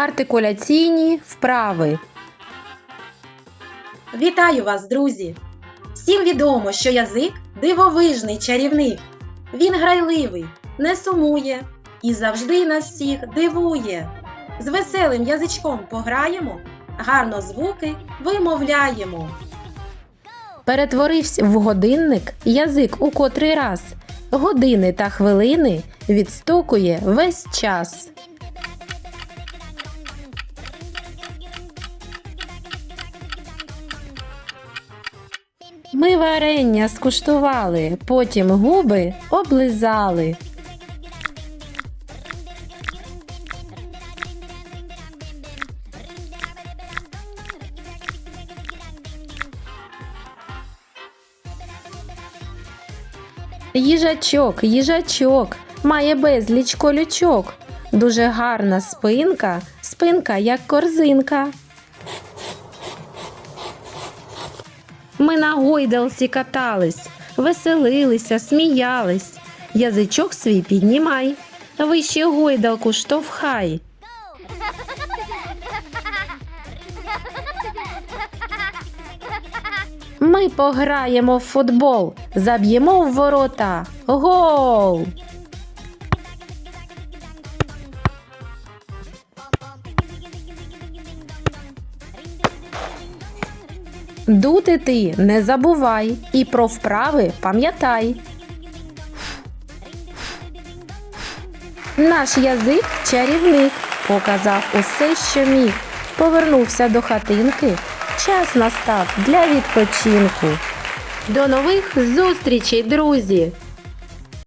Артикуляційні вправи. Вітаю вас, друзі! Всім відомо, що язик дивовижний чарівник. Він грайливий, не сумує і завжди нас всіх дивує. З веселим язичком пограємо, гарно звуки вимовляємо. Перетворився в годинник язик у котрий раз. Години та хвилини відстукує весь час. Ми варення скуштували, потім губи облизали. Їжачок, їжачок, має безліч колючок. Дуже гарна спинка, спинка як корзинка. Ми на гойдалці катались, веселилися, сміялись. Язичок свій піднімай, вище гойдалку штовхай. Ми пограємо в футбол, заб'ємо в ворота. Гол! Дути ти не забувай і про вправи пам'ятай. Наш язик чарівник показав усе, що міг. Повернувся до хатинки. Час настав для відпочинку. До нових зустрічей, друзі!